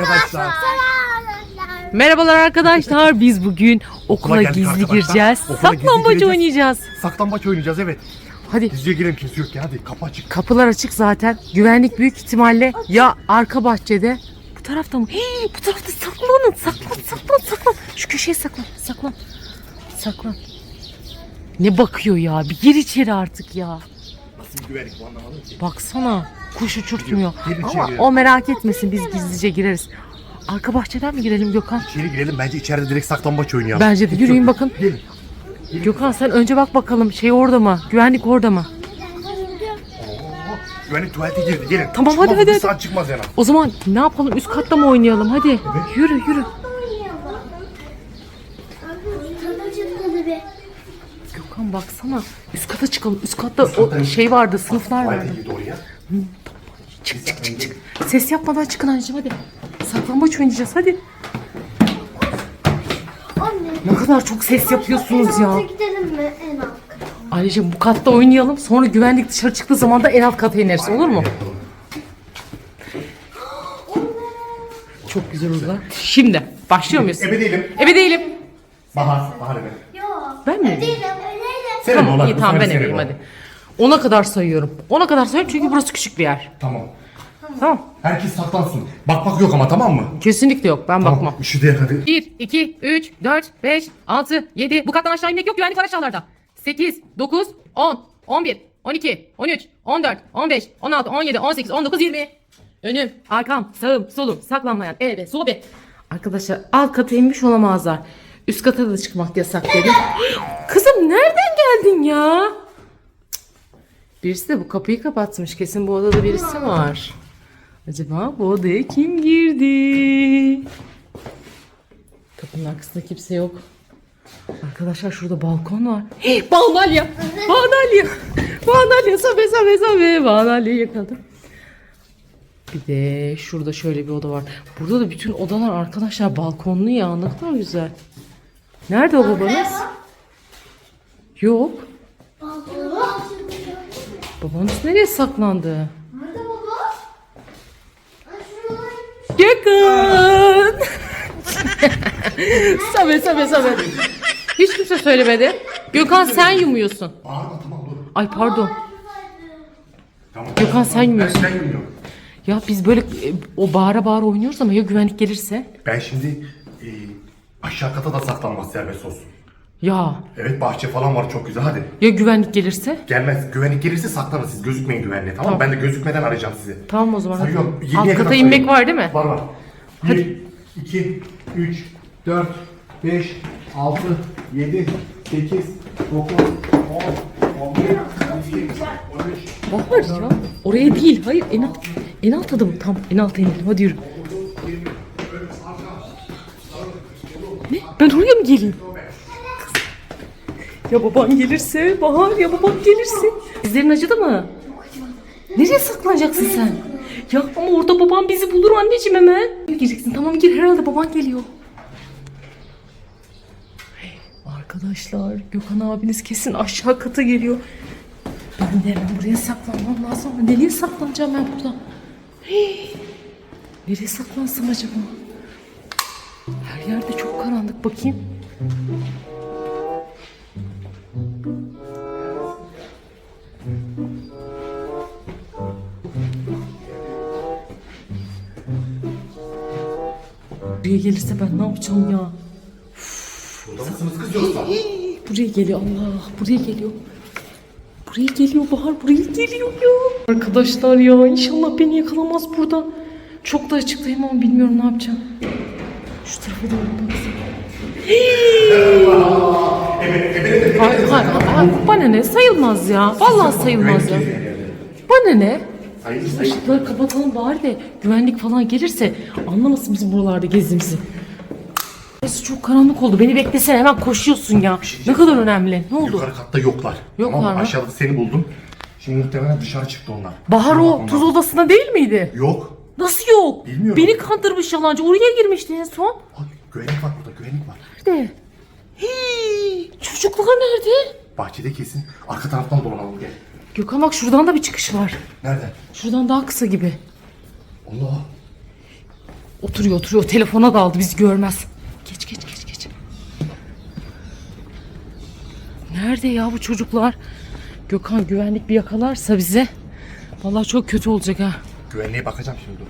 arkadaşlar. Merhabalar arkadaşlar. Biz bugün okula gizli arkadaşlar. gireceğiz. Okula Saklambaç oynayacağız. Saklambaç oynayacağız evet. Hadi Gizlice girelim kimse yok ya hadi kapı açık. kapılar açık zaten. Güvenlik büyük ihtimalle ya arka bahçede. Bu tarafta mı? Hii, bu tarafta saklanın. Saklan saklan saklan. Şu köşeye saklan. Saklan. Saklan. Ne bakıyor ya? Bir gir içeri artık ya. Nasıl bir güvenlik bu anlamadım ki. Baksana. Kuş uçurtmuyor. Gir içeri. Ama o merak etmesin biz gizlice gireriz. Arka bahçeden mi girelim Gökhan? İçeri girelim bence içeride direkt saklambaç oynayalım. Bence de. Hiç Yürüyün yok. bakın. Gelin. Gökhan sen önce bak bakalım şey orada mı? Güvenlik orada mı? Oo, güvenlik tuvalete girdi gelin. Tamam, Çıkmaz, hadi, hadi, Bir hadi. saat çıkmaz yani. O zaman ne yapalım? Üst katta mı oynayalım? Hadi. Yürü yürü. Gökhan baksana. Üst kata çıkalım. Üst katta o şey vardı, sınıflar vardı. Girdi oraya. Çık çık çık çık. Ses yapmadan çıkın anneciğim hadi. Saklambaç oynayacağız hadi. Ne kadar çok ses yapıyorsunuz ya. Gidelim mi en alt? Anneciğim bu katta oynayalım. Sonra güvenlik dışarı çıktığı zaman da en alt kata ineriz. Olur mu? Çok güzel olur. Şimdi başlıyor muyuz? Ebe değilim. Ebe değilim. Bahar. Bahar ebe. Yok. Ben mi? Değilim. Sen Tamam ol, iyi tamam ben sefer sen hadi. Ona kadar sayıyorum. Ona kadar sayıyorum çünkü burası küçük bir yer. Tamam. Tamam. Herkes saklansın. Bakmak yok ama tamam mı? Kesinlikle yok. Ben bakmam. Tamam. Şu diğer hadi. 1, 2, 3, 4, 5, 6, 7. Bu kattan aşağı inmek yok. Güvenlik var aşağılarda. 8, 9, 10, 11, 12, 13, 14, 15, 16, 17, 18, 19, 20. Önüm, arkam, sağım, solum, saklanmayan, ebe, sobe. Arkadaşlar alt kata inmiş olamazlar. Üst kata da çıkmak yasak dedim. Kızım nereden geldin ya? Birisi de bu kapıyı kapatmış. Kesin bu odada birisi var. Acaba bu odaya kim girdi? Kapının arkasında kimse yok. Arkadaşlar şurada balkon var. Hey, Banalya! Banalya! Banalya! Sobe sobe sobe! Banalya yakaladım. Bir de şurada şöyle bir oda var. Burada da bütün odalar arkadaşlar balkonlu ya. Ne kadar güzel. Nerede o babanız? Yok. Babanız nereye saklandı? Nerede baba? Yakın. sabe sabe sabe. Hiç kimse söylemedi. Gökhan sen yumuyorsun. Bağırma tamam dur. Ay pardon. Tamam. Gökhan, sen yumuyorsun. Ben, yumuyorum. Ya biz böyle e, o bağıra bağıra oynuyoruz ama ya güvenlik gelirse? Ben şimdi e, aşağı kata da saklanmaz serbest olsun. Ya Evet bahçe falan var çok güzel hadi. ya güvenlik gelirse? Gelmez. Güvenlik gelirse saklanın siz. Gözükmeyin güvenliğe tamam, mı? Ben de gözükmeden arayacağım sizi. Tamam o zaman. hadi. Sayıyorum. Alt Yediye kata kadar inmek sayıyorum. var değil mi? Var var. 1, 2, 3, 4, 5, 6, 7, 8, 9, 10, 11, 12, 13. Bahar ya. Oraya değil. Hayır en alt, en alt adım. Tam en alta inelim. Hadi yürü. Ben oraya mı geleyim? Ya baban gelirse Bahar ya baban gelirse. Dizlerin acıdı mı? Nereye saklanacaksın sen? Ya ama orada baban bizi bulur anneciğim hemen. Gireceksin tamam gir herhalde baban geliyor. Arkadaşlar Gökhan abiniz kesin aşağı kata geliyor. Ben de hemen buraya saklanmam lazım. Nereye saklanacağım ben burada? Hey, nereye saklansam acaba? Her yerde çok karanlık. Bakayım. Buraya gelirse ben ne yapacağım ya? Burada mısınız kız yoksa? Buraya geliyor Allah. Buraya geliyor. Buraya geliyor Bahar. Buraya geliyor ya. Arkadaşlar ya inşallah beni yakalamaz burada. Çok da açıktayım ama bilmiyorum ne yapacağım. Şu tarafa doğru. Hayır, hayır, hayır. Bana ne? Sayılmaz ya. Vallahi sayılmaz ya. Bana ne? Hayır sayın. Işıkları kapatalım bari de güvenlik falan gelirse anlamasın bizim buralarda gezdiğimizi. Burası çok karanlık oldu. Beni beklesene hemen koşuyorsun ya. Ne kadar önemli. Ne oldu? Yukarı katta yoklar. Yoklar tamam, mı? Aşağıda seni buldum. Şimdi muhtemelen dışarı çıktı onlar. Bahar Kusura o tuz odasında değil miydi? Yok. Nasıl yok? Bilmiyorum. Beni kandırmış yalancı. Oraya girmişti en son. Ay, güvenlik var burada güvenlik var. Nerede? Hii, çocuklar nerede? Bahçede kesin. Arka taraftan dolanalım gel. Gökhan bak şuradan da bir çıkış var. Nerede? Şuradan daha kısa gibi. Allah. Oturuyor oturuyor. Telefona daldı bizi görmez. Geç geç geç geç. Nerede ya bu çocuklar? Gökhan güvenlik bir yakalarsa bize. Vallahi çok kötü olacak ha. Güvenliğe bakacağım şimdi dur.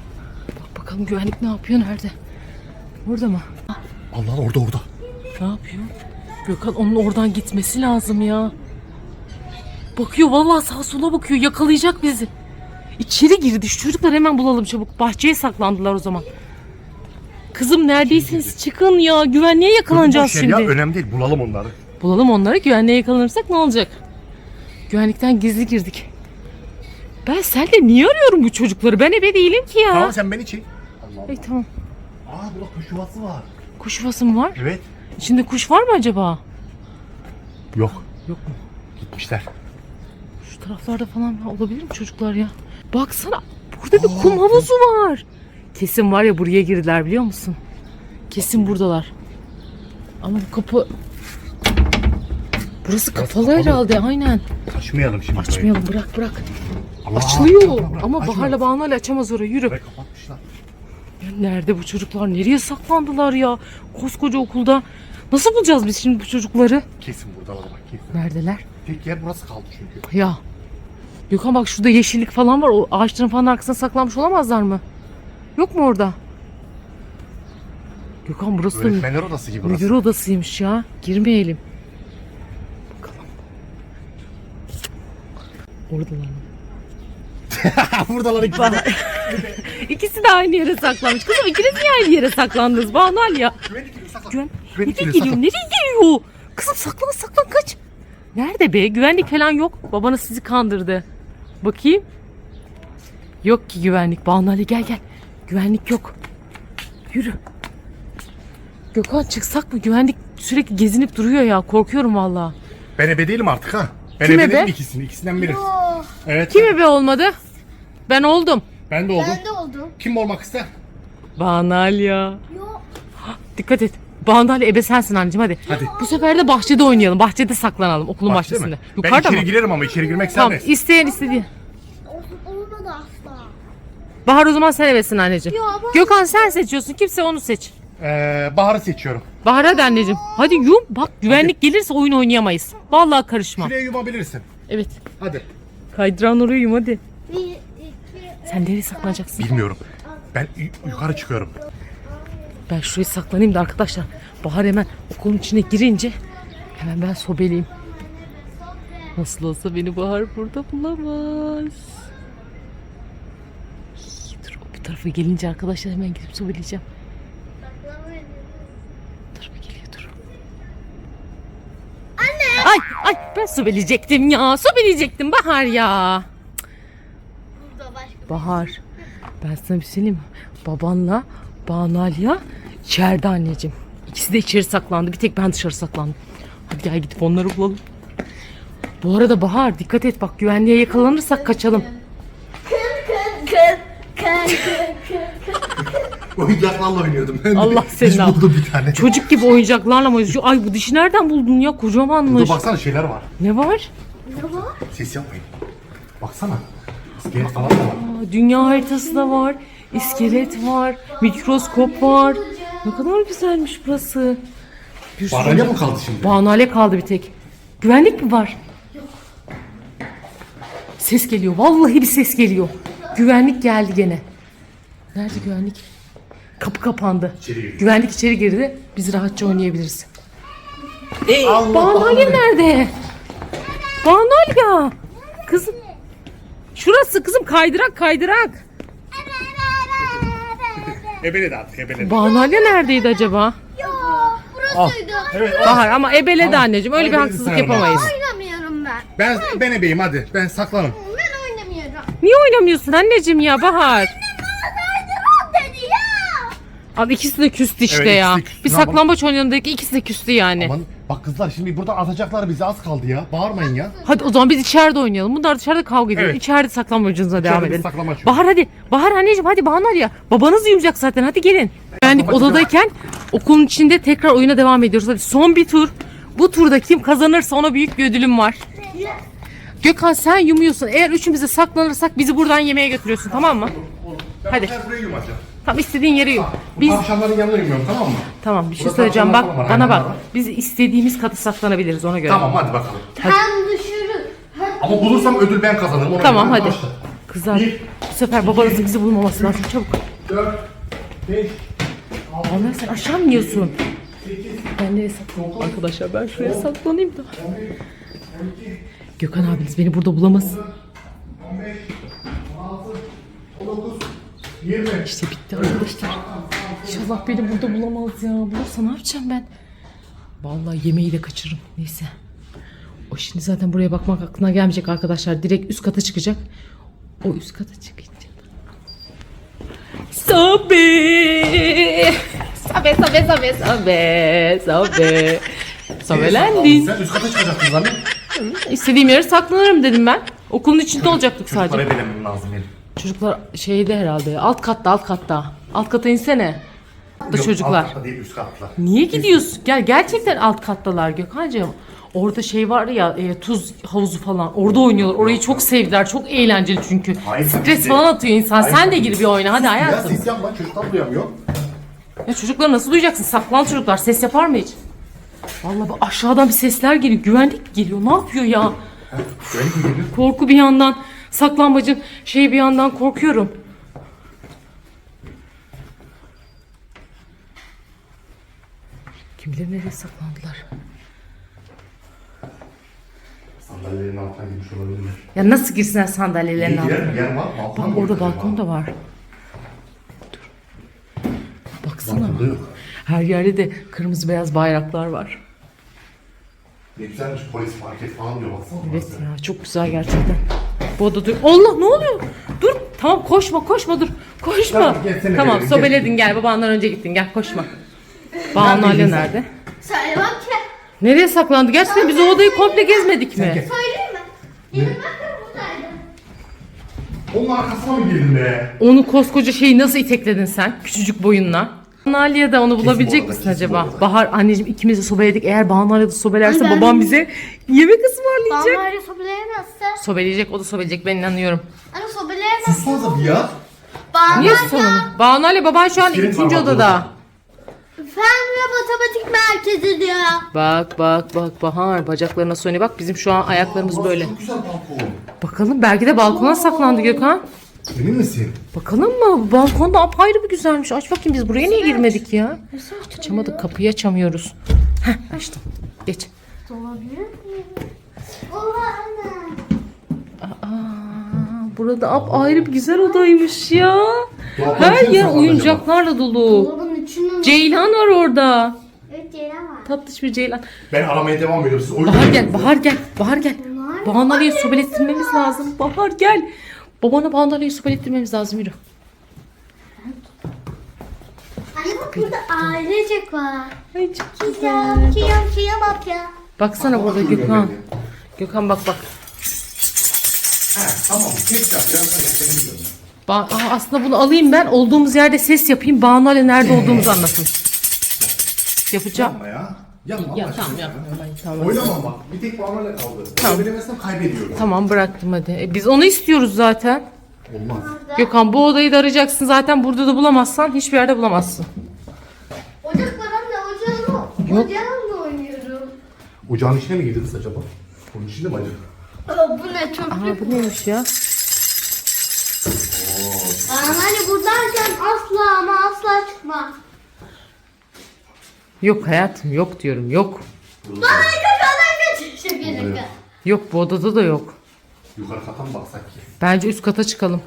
Bak bakalım güvenlik ne yapıyor nerede? Orada mı? Allah orada orada. Ne yapıyor? Gökhan onun oradan gitmesi lazım ya. Bakıyor vallahi sağa sola bakıyor yakalayacak bizi. İçeri girdi şu çocuklar hemen bulalım çabuk. Bahçeye saklandılar o zaman. Kızım neredeysiniz çıkın ya güvenliğe yakalanacağız Boş yer şimdi. Ya, önemli değil bulalım onları. Bulalım onları güvenliğe yakalanırsak ne olacak? Güvenlikten gizli girdik. Ben sende niye arıyorum bu çocukları? Ben ebe değilim ki ya. Tamam sen beni çek. Allah Ay tamam. Aa burada kuş yuvası var. Kuş yuvası mı var? Evet. İçinde kuş var mı acaba? Yok. Yok mu? Gitmişler. Şu taraflarda falan olabilir mi çocuklar ya? Baksana burada bir kum havuzu var. Kesin var ya buraya girdiler biliyor musun? Kesin buradalar. Ama bu kapı... Burası kapalı kapalı. herhalde aynen. Açmayalım şimdi. Açmayalım bırak bırak. Açılıyor ama. Bahar'la Banu'yla açamaz orayı yürü. Burayı kapatmışlar. Ya nerede bu çocuklar? Nereye saklandılar ya? Koskoca okulda. Nasıl bulacağız biz şimdi bu çocukları? Kesin buradalar bak kesin. Neredeler? Tek yer burası kaldı çünkü. Ya. Gökhan bak şurada yeşillik falan var. O ağaçların falan arkasına saklanmış olamazlar mı? Yok mu orada? Gökhan burası da mü- Öğretmenler odası gibi burası. müdür odasıymış ya. Girmeyelim. Bakalım. Oradalar mı? buradalar iki İkisi de aynı yere saklanmış. Kızım ikiniz niye aynı yere saklandınız? Banal ya. Güvenlik geliyor saklan. Güven... Güvenlik Nereye geliyor geliyor? saklan. Nereye geliyor? Kızım saklan saklan kaç. Nerede be? Güvenlik falan yok. Babanız sizi kandırdı. Bakayım. Yok ki güvenlik. Banu Ali gel gel. Güvenlik yok. Yürü. Gökhan çıksak mı? Güvenlik sürekli gezinip duruyor ya. Korkuyorum valla. Ben ebe değilim artık ha. Ben Kim ebe ebe? değilim ikisini. İkisinden biri. Evet. Kim ebe olmadı? Ben oldum. Ben de oldum. ben de oldum. Kim olmak ister? Banu Ali ya. Yok. Dikkat et. Banu Ali ebe sensin anneciğim hadi. Hadi. Bu sefer de bahçede oynayalım. Bahçede saklanalım okulun Bahçede bahçesinde. mi? Yukarıda ben içeri mı? girerim ama içeri girmek Tamam serbest. isteyen istediği. Ol- Olmadı asla. Bahar o zaman sen ebesin anneciğim. Ya bak- Gökhan sen seçiyorsun. Kimse onu seç. Ee, Bahar'ı seçiyorum. Bahar hadi anneciğim. Hadi yum. Bak güvenlik gelirse oyun oynayamayız. Vallahi karışma. Şuraya yumabilirsin. Evet. Hadi. Kaydıran oraya yum hadi. Bir, Sen nereye saklanacaksın? Bilmiyorum. Ben yu- yukarı çıkıyorum. Ben şuraya saklanayım da arkadaşlar. Bahar hemen okulun içine girince hemen ben sobeleyim. Nasıl olsa beni Bahar burada bulamaz. Dur o bir tarafa gelince arkadaşlar hemen gidip sobeleyeceğim. Dur bir geliyor dur. Anne! Ay ay ben sobeleyecektim ya. Sobeleyecektim Bahar ya. Bahar ben sana bir şey söyleyeyim mi? Babanla Banu Aliye içeride anneciğim. İkisi de içeri saklandı. Bir tek ben dışarı saklandım. Hadi gel gidip onları bulalım. Bu arada Bahar dikkat et bak güvenliğe yakalanırsak kaçalım. Oyuncaklarla oynuyordum. Ben de Allah seni Biz al. buldum bir tane. Çocuk gibi oyuncaklarla mı? Şu- Ay bu dişi nereden buldun ya? Kocamanmış. Burada baksana şeyler var. Ne var? Ne var? Ses yapmayın. Baksana. İskelet falan da var. Dünya haritası da var. İskelet var. Mikroskop var. Ne kadar güzelmiş burası. Bir sürü- Baralya mı kaldı şimdi? Banale kaldı bir tek. Güvenlik mi var? Ses geliyor. Vallahi bir ses geliyor. Güvenlik geldi gene. Nerede güvenlik? Kapı kapandı. İçeri girdi. Güvenlik içeri girdi. Biz rahatça oynayabiliriz. Allah Banale nerede? Banalya. Kızım. Şurası kızım kaydırak kaydırak. Ebeledi artık ebeledi. Banalya neredeydi acaba? Ya burasıydı. Evet. Bahar ama ebeledi anneciğim. Öyle bir Ebeledi haksızlık yapamayız. Oynamıyorum ben. Ben ben ebeyim hadi. Ben saklanım. Ben oynamıyorum. Niye oynamıyorsun anneciğim ya Bahar? Kaydırak dedi ya. Abi ikisi de küstü işte Evet, ya. ikisi de küstü. Bir Ne yapalım? saklambaç oynayalım dedik ikisi de küstü yani. Aman bak kızlar şimdi buradan atacaklar bizi az kaldı ya. Bağırmayın ya. Hadi o zaman biz içeride oynayalım. Bunlar dışarıda kavga ediyor. Evet. İçeride saklambaçınıza devam biz edelim. saklambaç Bahar hadi. Bahar anneciğim hadi Bahar ya. Babanız uyumayacak zaten hadi gelin. Güvenlik saklambaç odadayken okulun içinde tekrar oyuna devam ediyoruz. Hadi son bir tur. Bu turda kim kazanırsa ona büyük bir ödülüm var. Gökhan sen yumuyorsun. Eğer üçümüz de saklanırsak bizi buradan yemeğe götürüyorsun tamam mı? Ben Hadi. Hadi. buraya yumacağım. Tam istediğin yere yok. Bu Biz tavşanların yanına yürüyorum tamam mı? tamam bir şey Burada söyleyeceğim bak tavşanlar falan var, bana hayvanlar bak. var. Biz istediğimiz katı saklanabiliriz ona göre. Tamam hadi bakalım. Hem düşürür. Hem Ama bulursam ödül ben kazanırım. ona Tamam göre. hadi. Başla. Kızlar Bir. bu sefer babanızın bizi bulmaması lazım çabuk. 4, 5, Onlar sen aşağı mı iniyorsun? 8, Ben nereye saklanayım? Arkadaşlar ben şuraya saklanayım da. 11, 12, Gökhan abiniz beni burada bulamaz. 15, 16, 19, 20. İşte bitti arkadaşlar. İnşallah beni burada bulamaz ya. Bulursa ne yapacağım ben? Vallahi yemeği de kaçırırım. Neyse. O şimdi zaten buraya bakmak aklına gelmeyecek arkadaşlar. Direkt üst kata çıkacak. O üst kata çıkınca. Sobe! Sobe, sobe, sobe, sobe, sobe. Sobelendin. Sen üst kata çıkacaksın zannet. İstediğim yere saklanırım dedim ben. Okulun içinde olacaktık sadece. Para veremem lazım benim. Çocuklar şeyde herhalde. Alt katta, alt katta. Alt kata insene. Da Yok, çocuklar. Alt katta değil üst katlar. Niye gidiyorsun? Gel gerçekten alt kattalar Gökhan'cığım. Orada şey var ya e, tuz havuzu falan. Orada oynuyorlar. Orayı çok sevdiler. Çok eğlenceli çünkü. Hayır, Stres ki. falan atıyor insan. Hayır, Sen de gir bir oyna hadi Ya hayatım. ses yapma çocuklar duyamıyor. Ya çocukları nasıl duyacaksın? Saklan çocuklar. Ses yapar mı hiç? Vallahi aşağıdan bir sesler geliyor. Güvenlik geliyor. Ne yapıyor ya? Güvenlik mi geliyor? Korku bir yandan. Saklanmacın şey bir yandan korkuyorum. Kim bilir nereye saklandılar? Sandalyelerin altına girmiş olabilirler. Ya nasıl girsinler sandalyelerin altına? yer mi? Yer var. Bak orada balkon da var. Dur. Baksana. Balkonda yok. Her yerde de kırmızı beyaz bayraklar var. Ne güzelmiş polis market falan diyor baksana. Evet ya çok güzel gerçekten. Bu oda dur. Allah ne oluyor? Dur. Tamam koşma koşma dur. Koşma. Tamam, gelsene tamam sobeledin gel. Babandan önce gittin gel koşma. Banu Ali nerede? Söyle bak ki. Nereye saklandı? Gerçekten biz o odayı komple gezmedik mi? Söyleyeyim mi? Benim bakın buradaydı. Onun arkasına mı girdin be? Onu koskoca şeyi nasıl itekledin sen? Küçücük boyunla. De onu bulabilecek arada, misin acaba? Bahar anneciğim ikimiz de sobeledik. Eğer de sobelerse Ay, ben- babam bize yemek ısmarlayacak. Bana öyle sobeleyemezse. Sobeleyecek o da sobeleyecek ben inanıyorum. Hani sobeleyemezse. Sussanıza bir ya. Niye? Banu Ali baban şu an Kilit ikinci odada. Fen ve matematik merkezi diyor. Bak bak bak Bahar bacaklarına söyle bak bizim şu an ayaklarımız Burası böyle. Çok güzel balkon. Bakalım belki de balkona saklandı Gökhan. Emin misin? Bakalım mı? Balkon da apayrı bir güzelmiş. Aç bakayım biz buraya niye girmedik ya? Açamadık kapıyı açamıyoruz. Heh açtım. Geç. Olabilir mi? Oha anne. Aa, burada apayrı bir güzel odaymış ya. Her mi yer saklandı oyuncaklarla dolu. Dolabın Ceylan var orada. Evet Ceylan var. Tatlış bir ceylan. Ben aramaya devam ediyorum. Siz oyun Bahar gel, oynuyorsunuz. Bahar gel, Bahar gel. Bunlar- Bahanali'yi sobelettirmemiz lazım. Bahar gel. Babana Bahanali'yi sobelettirmemiz lazım yürü. Anne bak burada ailecek var. Ay çok Kıyam kıyam kıyam bak ya. Baksana burada Gökhan. Gökhan bak bak. He tamam. Kes yap. Seni biliyorum. Ba- Aa, aslında bunu alayım ben. Olduğumuz yerde ses yapayım. Banu Ali nerede olduğumuzu anlasın. Yapacağım. Yapma ya. Yapma. Ya tamam yapma. Tamam. Oynamam bak. Bir tek bağırmayla kaldı. Tamam. Söylemezsem kaybediyorum. Tamam bıraktım hadi. E, biz onu istiyoruz zaten. Olmaz. Gökhan bu odayı da arayacaksın zaten. Burada da bulamazsan hiçbir yerde bulamazsın. Ocak var anne ocağımla, ocağımla oynuyorum. Ocağın içine mi girdiniz acaba? Onun içinde mi acaba? Aa, bu ne çok Aa bu neymiş ya? Aa, hani buradayken asla ama asla çıkma. Yok hayatım yok diyorum yok. Bana kafadan kaç şaka Yok bu odada da yok. Yukarı kata mı baksak ki? Bence üst kata çıkalım.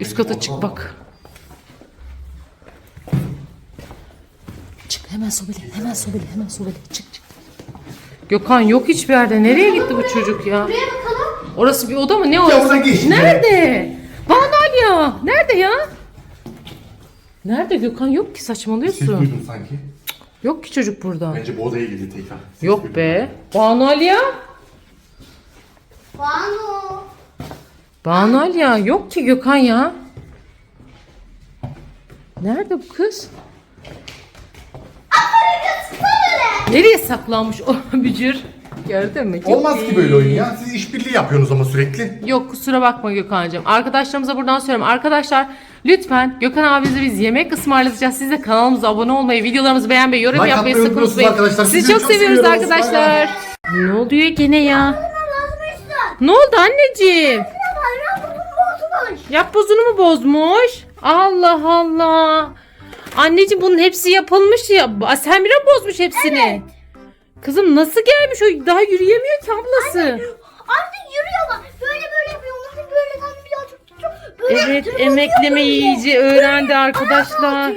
Üst kata çık bak. Çık hemen sobele, hemen sobele, hemen sobele. Çık çık. Gökhan yok hiçbir yerde. Nereye gitti bu çocuk ya? Buraya bakalım. Orası bir oda mı? Ne orası? oradan geç. Nerede? Vanalya. Nerede ya? Nerede Gökhan? Yok ki Ses saçmalıyorsun. duydum sanki. Yok ki çocuk burada. Bence bu odaya girdi tekrar. Ses Yok duydum. be. Vanalya. Banu. Banalya yok ki Gökhan ya. Nerede bu kız? Nereye saklanmış o bücür? Gördün mü? Olmaz ki böyle oyun ya. Siz işbirliği yapıyorsunuz ama sürekli. Yok kusura bakma Gökhan'cığım. Arkadaşlarımıza buradan söylüyorum. Arkadaşlar Lütfen Gökhan abimize biz yemek ısmarlatacağız. Siz de kanalımıza abone olmayı, videolarımızı beğenmeyi, yorum Like yapmayı sakın unutmayın. arkadaşlar. Sizi Sizi çok çok seviyoruz seviyoruz. arkadaşlar. Ne oluyor gene ya? Ne oldu anneciğim? Yap bozunu mu bozmuş? Allah Allah. Anneciğim bunun hepsi yapılmış ya. Mi bozmuş hepsini? Kızım nasıl gelmiş o daha yürüyemiyor ki ablası. Artık yürüyor Evet emekleme böyle. iyice öğrendi arkadaşlar.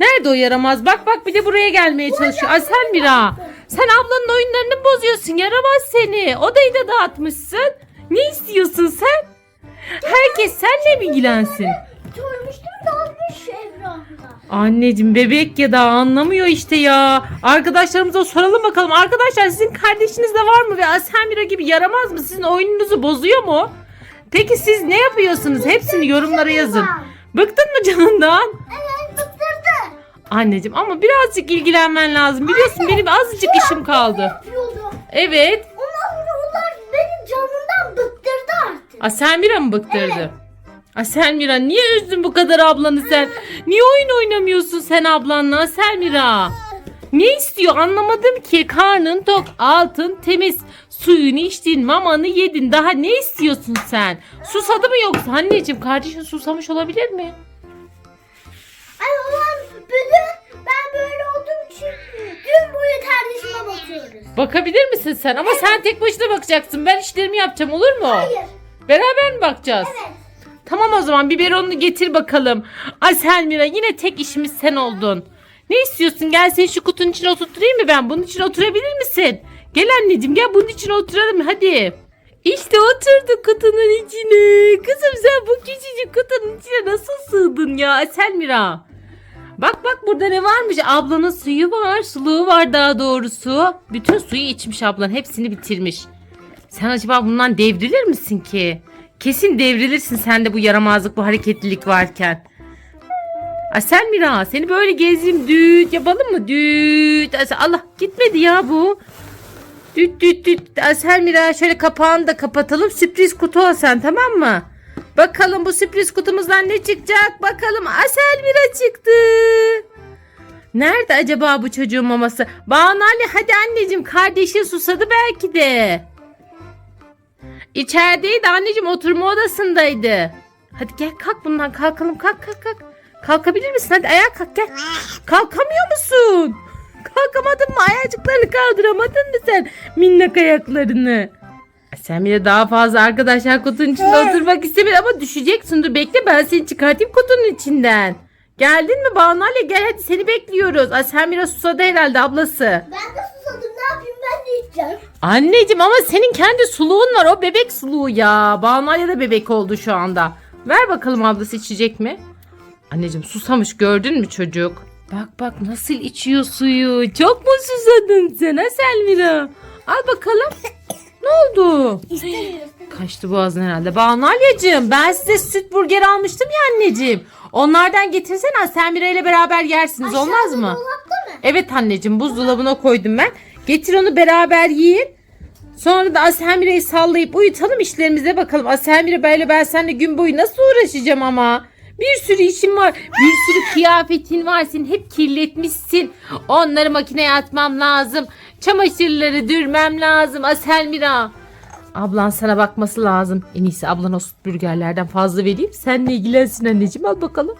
Nerede o yaramaz? Bak bak bir de buraya gelmeye çalışıyor. Ay sen Mira. Sen ablanın oyunlarını mı bozuyorsun? Yaramaz seni. Odayı da dağıtmışsın. Ne istiyorsun sen? Herkes seninle mi ilgilensin? Törmüştüm dağılmış etrafına. Anneciğim bebek ya da anlamıyor işte ya. Arkadaşlarımıza soralım bakalım. Arkadaşlar sizin kardeşiniz de var mı? Ve Asemira gibi yaramaz mı? Sizin oyununuzu bozuyor mu? Peki siz ne yapıyorsunuz? Hepsini yorumlara yazın. Bıktın mı canından? Evet bıktırdı. Anneciğim ama birazcık ilgilenmen lazım. Biliyorsun benim azıcık işim kaldı. Evet. Ondan sonra onlar benim canımdan bıktırdı artık. Aselmira mı bıktırdı? Aselmira niye üzdün bu kadar ablanı sen? Niye oyun oynamıyorsun sen ablanla Aselmira? Ne istiyor anlamadım ki. Karnın tok, altın temiz. Suyunu içtin, mamanı yedin. Daha ne istiyorsun sen? Susadı mı yoksa anneciğim? Kardeşin susamış olabilir mi? Ay ulan bugün ben böyle olduğum için gün boyu kardeşime bakıyoruz. Bakabilir misin sen? Ama sen tek başına bakacaksın. Ben işlerimi yapacağım olur mu? Hayır. Beraber mi bakacağız? Evet. Tamam o zaman biberonunu getir bakalım. Ay Selmira yine tek işimiz sen oldun. Ne istiyorsun? Gel seni şu kutunun içine oturtturayım mı ben? Bunun içine oturabilir misin? Gel anneciğim gel bunun içine oturalım hadi. İşte oturduk kutunun içine. Kızım sen bu küçücük kutunun içine nasıl sığdın ya Selmira? Bak bak burada ne varmış? Ablanın suyu var, suluğu var daha doğrusu. Bütün suyu içmiş ablan, hepsini bitirmiş. Sen acaba bundan devrilir misin ki? Kesin devrilirsin sen de bu yaramazlık, bu hareketlilik varken. Asel Mira seni böyle gezeyim düt yapalım mı? Düt. Allah gitmedi ya bu. Düt düt düt. Asel Mira şöyle kapağını da kapatalım. Sürpriz kutu ol sen tamam mı? Bakalım bu sürpriz kutumuzdan ne çıkacak? Bakalım Asel Mira çıktı. Nerede acaba bu çocuğun maması? Banu Ali hadi anneciğim kardeşin susadı belki de. İçerideydi anneciğim oturma odasındaydı. Hadi gel kalk bundan kalkalım kalk kalk kalk. Kalkabilir misin? Hadi ayağa kalk gel. Kalkamıyor musun? Kalkamadın mı? Ayacıklarını kaldıramadın mı sen? Minnak ayaklarını. Sen bile daha fazla arkadaşlar kutunun içinde oturmak istemedin ama düşeceksin. Dur bekle ben seni çıkartayım kutunun içinden. Geldin mi Banu Ali? Gel hadi seni bekliyoruz. Ay sen biraz susadı herhalde ablası. Ben de susadım ne yapayım ben de içeceğim. Anneciğim ama senin kendi suluğun var. O bebek suluğu ya. Banu da bebek oldu şu anda. Ver bakalım ablası içecek mi? Anneciğim susamış gördün mü çocuk? Bak bak nasıl içiyor suyu. Çok mu susadın sen ha Selmira? Al bakalım. Ne oldu? İstemiyorum. Kaçtı boğazın herhalde. Banu Alyacığım ben size süt burger almıştım ya anneciğim. Onlardan getirsene Selmira ile beraber yersiniz olmaz mı? Dolapta mı? Evet anneciğim buzdolabına koydum ben. Getir onu beraber yiyin. Sonra da Aselmire'yi sallayıp uyutalım işlerimize bakalım. Aselmire böyle ben seninle gün boyu nasıl uğraşacağım ama. Bir sürü işim var. Bir sürü kıyafetin var. Senin hep kirletmişsin. Onları makineye atmam lazım. Çamaşırları dürmem lazım. Aselmira. Ablan sana bakması lazım. En iyisi ablan süt burgerlerden fazla vereyim. Seninle ilgilensin anneciğim. Al bakalım.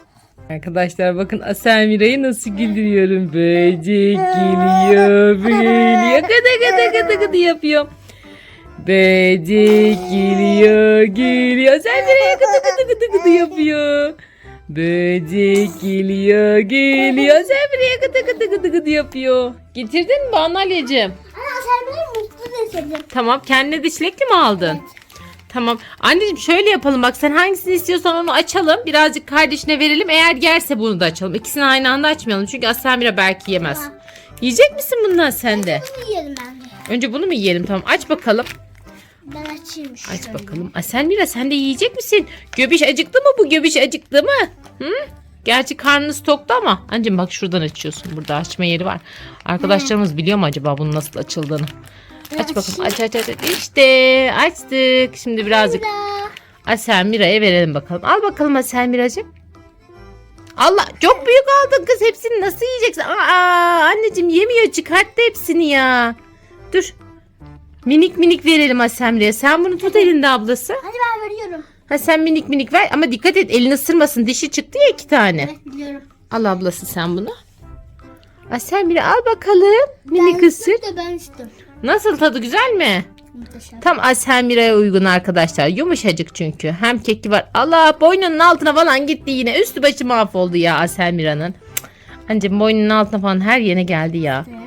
Arkadaşlar bakın Aselmira'yı nasıl güldürüyorum. Böcek geliyor, geliyor. Gıdı gıdı gıdı gıdı yapıyor. Böcek geliyor, geliyor. Aselmira'ya gıdı gıdı gıdı gıdı yapıyor. Böcek geliyor, geliyor. Aselmira'ya gıdı gıdı gıdı gıdı yapıyor. Getirdin mi Banu Aliyeciğim? Ana sen beni mutlu deseydin. Tamam kendine de çilekli mi aldın? Tamam. Anneciğim şöyle yapalım bak sen hangisini istiyorsan onu açalım. Birazcık kardeşine verelim. Eğer yerse bunu da açalım. İkisini aynı anda açmayalım. Çünkü Asamira belki yemez. Tamam. Yiyecek misin bundan sen de? Bunu yiyelim ben de. Önce bunu mu yiyelim? Tamam aç bakalım. Ben açayım şöyle. Aç bakalım. Aselmira sen de yiyecek misin? Göbiş acıktı mı bu? Göbiş acıktı mı? Hı? Gerçi karnınız toktu ama. Anneciğim bak şuradan açıyorsun. Burada açma yeri var. Arkadaşlarımız biliyor mu acaba bunun nasıl açıldığını? Aç bakalım. Aç aç aç. aç. İşte açtık. Şimdi birazcık Bismillah. Aselmira'ya verelim bakalım. Al bakalım Aselmira'cığım. Allah çok büyük aldın kız. Hepsini nasıl yiyeceksin? Aa anneciğim yemiyor. Çıkarttı hepsini ya. Dur. Minik minik verelim Asemre'ye. Sen bunu tut elinde ablası. Hadi ben veriyorum. Ha sen minik minik ver ama dikkat et elini ısırmasın. Dişi çıktı ya iki tane. Evet biliyorum. Al ablası sen bunu. Asemre al bakalım. Minik ben ısır. de ben içtim. Nasıl tadı güzel mi? Muhteşem. Tam Aselmira'ya uygun arkadaşlar. Yumuşacık çünkü. Hem keki var. Allah boynunun altına falan gitti yine. Üstü başı mahvoldu ya Aselmira'nın. Cık. Anneciğim boynunun altına falan her yerine geldi ya. Ver.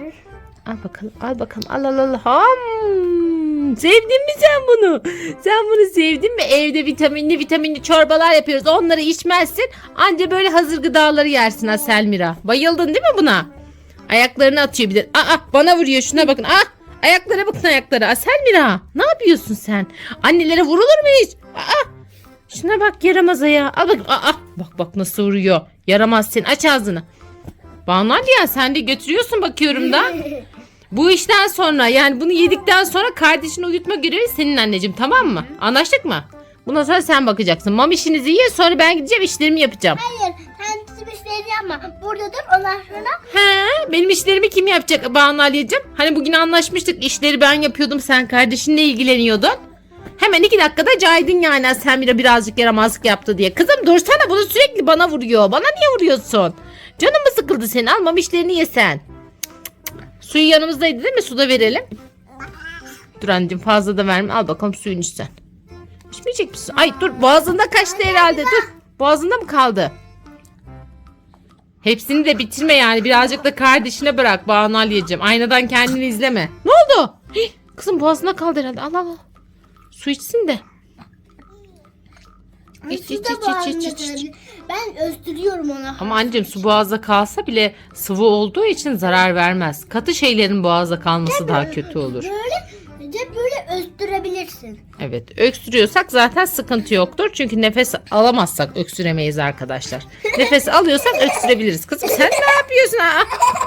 Al bakalım al bakalım al al al. Ham. Sevdin mi sen bunu? Sen bunu sevdin mi? Evde vitaminli vitaminli çorbalar yapıyoruz. Onları içmezsin. Anca böyle hazır gıdaları yersin Aselmira. Bayıldın değil mi buna? Ayaklarını atıyor bir de. Aa bana vuruyor şuna bakın. Ah ayaklara bakın ayaklara. Aselmira ne yapıyorsun sen? Annelere vurulur mu hiç? Aa şuna bak yaramaza ya. Al bak. Aa bak bak nasıl vuruyor. Yaramaz sen aç ağzını. Banu ya sen de götürüyorsun bakıyorum da. Bu işten sonra yani bunu yedikten sonra kardeşini uyutma görevi senin anneciğim tamam mı? Anlaştık mı? Bundan sonra sen bakacaksın. Mam işinizi ye sonra ben gideceğim işlerimi yapacağım. Hayır sen bizim işlerini yapma. Burada dur ondan sonra. He, benim işlerimi kim yapacak Banu Aliyeciğim? Hani bugün anlaşmıştık işleri ben yapıyordum sen kardeşinle ilgileniyordun. Hemen iki dakikada caydın yani sen bir birazcık yaramazlık yaptı diye. Kızım dursana bunu sürekli bana vuruyor. Bana niye vuruyorsun? Canım mı sıkıldı senin? Almam işlerini ye Suyu yanımızdaydı değil mi? Suda verelim. Dur anneciğim fazla da verme. Al bakalım suyunu iç sen. İçmeyecek misin? Ay dur boğazında kaçtı herhalde. Dur. Boğazında mı kaldı? Hepsini de bitirme yani. Birazcık da kardeşine bırak Banu Aliyeciğim. Aynadan kendini izleme. Ne oldu? Hih, kızım boğazına kaldı herhalde. Al al al. Su içsin de. İç, iç, iç, iç, iç, iç, iç. Ben östürüyorum onu. Ama anneciğim su boğazda kalsa bile sıvı olduğu için zarar vermez. Katı şeylerin boğazda kalması daha kötü olur. Böyle de böyle östürebilirsin. Evet öksürüyorsak zaten sıkıntı yoktur. Çünkü nefes alamazsak öksüremeyiz arkadaşlar. Nefes alıyorsak öksürebiliriz. Kızım sen ne yapıyorsun? ha?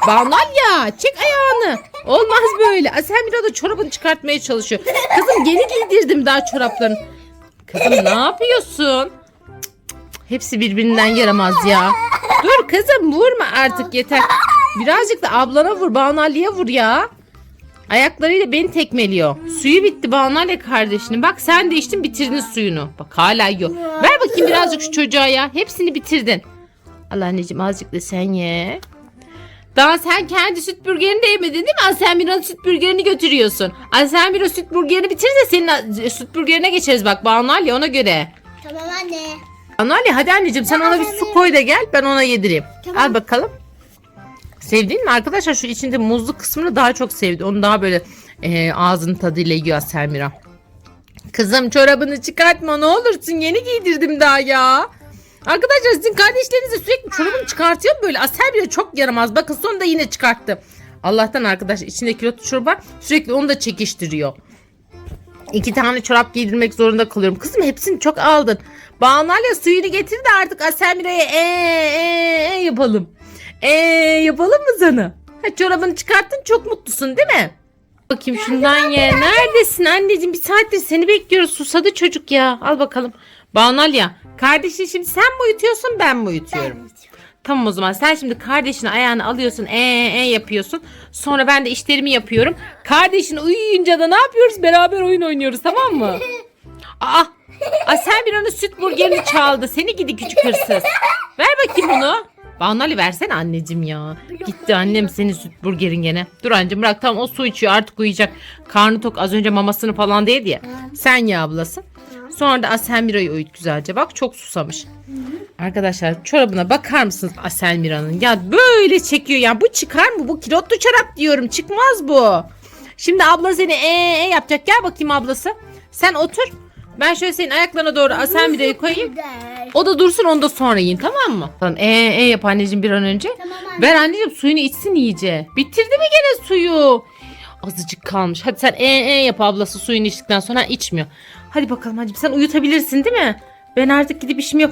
Banal ya çek ayağını. Olmaz böyle. Sen bir da çorabını çıkartmaya çalışıyor. Kızım yeni giydirdim daha çoraplarını. Kızım ne yapıyorsun? Hepsi birbirinden yaramaz ya. Dur kızım vurma artık yeter. Birazcık da ablana vur. Banalya vur ya. Ayaklarıyla beni tekmeliyor. Suyu bitti Banalya kardeşinin. Bak sen de içtin bitirdin suyunu. Bak hala yiyor. Ver bakayım birazcık şu çocuğa ya. Hepsini bitirdin. Allah anneciğim azıcık da sen ye. Daha sen kendi süt burgerini de yemedin değil mi? Aselmira'nın süt burgerini götürüyorsun. Aselmira süt burgerini bitirse senin süt burgerine geçeriz bak Banalya ona göre. Tamam anne. Anneanne hadi anneciğim sen ona bir su koy da gel ben ona yedireyim. Tamam. Al bakalım. Sevdin mi arkadaşlar şu içinde muzlu kısmını daha çok sevdi. Onu daha böyle e, ağzının tadıyla yiyor Selmira. Kızım çorabını çıkartma ne olursun yeni giydirdim daha ya. Arkadaşlar sizin kardeşleriniz de sürekli çorabını çıkartıyor mu böyle? Asel bile çok yaramaz. Bakın sonunda yine çıkarttı. Allah'tan arkadaşlar içinde kilotlu çorap var. Sürekli onu da çekiştiriyor. İki tane çorap giydirmek zorunda kalıyorum. Kızım hepsini çok aldın. Banalya suyunu getir de artık Aselmire'ye ee, ee, ee yapalım. Ee yapalım mı sana? Ha, çorabını çıkarttın çok mutlusun değil mi? Bakayım şundan ye. Neredesin anneciğim? Bir saattir seni bekliyoruz. Susadı çocuk ya. Al bakalım. Banalya kardeşin şimdi sen mi uyutuyorsun ben mi uyutuyorum? Tamam o zaman sen şimdi kardeşini ayağını alıyorsun ee ee yapıyorsun. Sonra ben de işlerimi yapıyorum. Kardeşin uyuyunca da ne yapıyoruz? Beraber oyun oynuyoruz tamam mı? Aa, aa sen bir onu süt burgerini çaldı. Seni gidi küçük hırsız. Ver bakayım bunu. Banu Ali versene anneciğim ya. Gitti annem senin süt burgerin gene. Dur anneciğim bırak tamam o su içiyor artık uyuyacak. Karnı tok az önce mamasını falan değil ya. Sen ya ablası. Sonra da Aselmira'yı uyut güzelce. Bak çok susamış. Arkadaşlar çorabına bakar mısınız Aselmira'nın? Ya böyle çekiyor ya. Bu çıkar mı? Bu kilotlu çorap diyorum. Çıkmaz bu. Şimdi abla seni ee, ee yapacak. Gel bakayım ablası. Sen otur. Ben şöyle senin ayaklarına doğru Aselmira'yı koyayım. O da dursun onu da sonra yiyin tamam mı? Tamam ee, ee yap anneciğim bir an önce. Tamam anne. Ver anneciğim suyunu içsin iyice. Bitirdi mi gene suyu? Azıcık kalmış. Hadi sen ee, ee yap ablası suyunu içtikten sonra içmiyor. Hadi bakalım hadi sen uyutabilirsin değil mi? Ben artık gidip işimi yap.